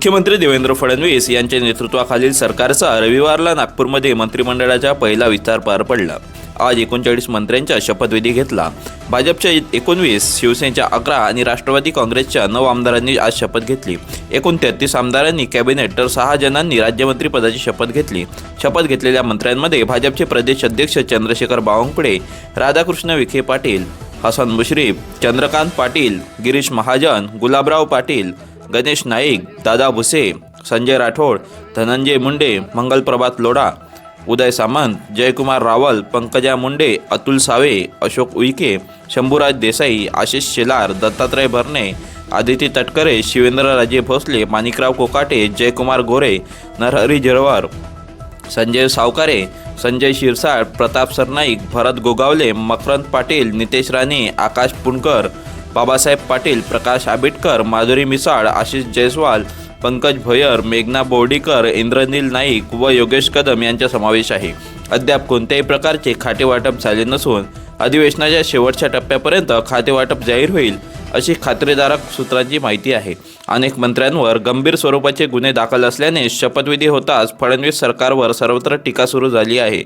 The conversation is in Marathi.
मुख्यमंत्री देवेंद्र फडणवीस यांच्या नेतृत्वाखालील सरकारचा रविवारला नागपूरमध्ये मंत्रिमंडळाचा पहिला विस्तार पार पडला. आज एकोणचाळीस मंत्र्यांचा शपथविधी घेतला. भाजपच्या एकोणवीस शिवसेनेच्या अकरा आणि राष्ट्रवादी काँग्रेसच्या नऊ आमदारांनी आज शपथ घेतली. एकूण तेहतीस आमदारांनी कॅबिनेट तर सहा जणांनी राज्यमंत्री पदाची शपथ घेतली. शपथ घेतलेल्या मंत्र्यांमध्ये भाजपचे प्रदेश अध्यक्ष चंद्रशेखर बावनकुळे राधाकृष्ण विखे पाटील हसन मुश्रीफ चंद्रकांत पाटील गिरीश महाजन गुलाबराव पाटील गणेश नाईक दादा भुसे संजय राठोड धनंजय मुंडे मंगलप्रभात लोढा उदय सामंत जयकुमार रावल पंकजा मुंडे अतुल सावे अशोक उईके शंभूराज देसाई आशिष शेलार दत्तात्रय भरणे आदिती तटकरे शिवेंद्रराजे भोसले माणिकराव कोकाटे जयकुमार गोरे नरहरी झिरवार संजय सावकारे संजय शिरसाट प्रताप सरनाईक भरत गोगावले मकरंद पाटील नितेश राणे आकाश पुणकर बाबासाहेब पाटील प्रकाश आबिटकर माधुरी मिसाळ आशिष जयस्वाल पंकज भोयर मेघना बोर्डीकर इंद्रनील नाईक व योगेश कदम यांचा समावेश आहे. अद्याप कोणत्याही प्रकारचे खातेवाटप झाले नसून अधिवेशनाच्या शेवटच्या टप्प्यापर्यंत खातेवाटप जाहीर होईल अशी खात्रीदारक सूत्रांची माहिती आहे. अनेक मंत्र्यांवर गंभीर स्वरूपाचे गुन्हे दाखल असल्याने शपथविधी होताच फडणवीस सरकारवर सर्वत्र टीका सुरू झाली आहे.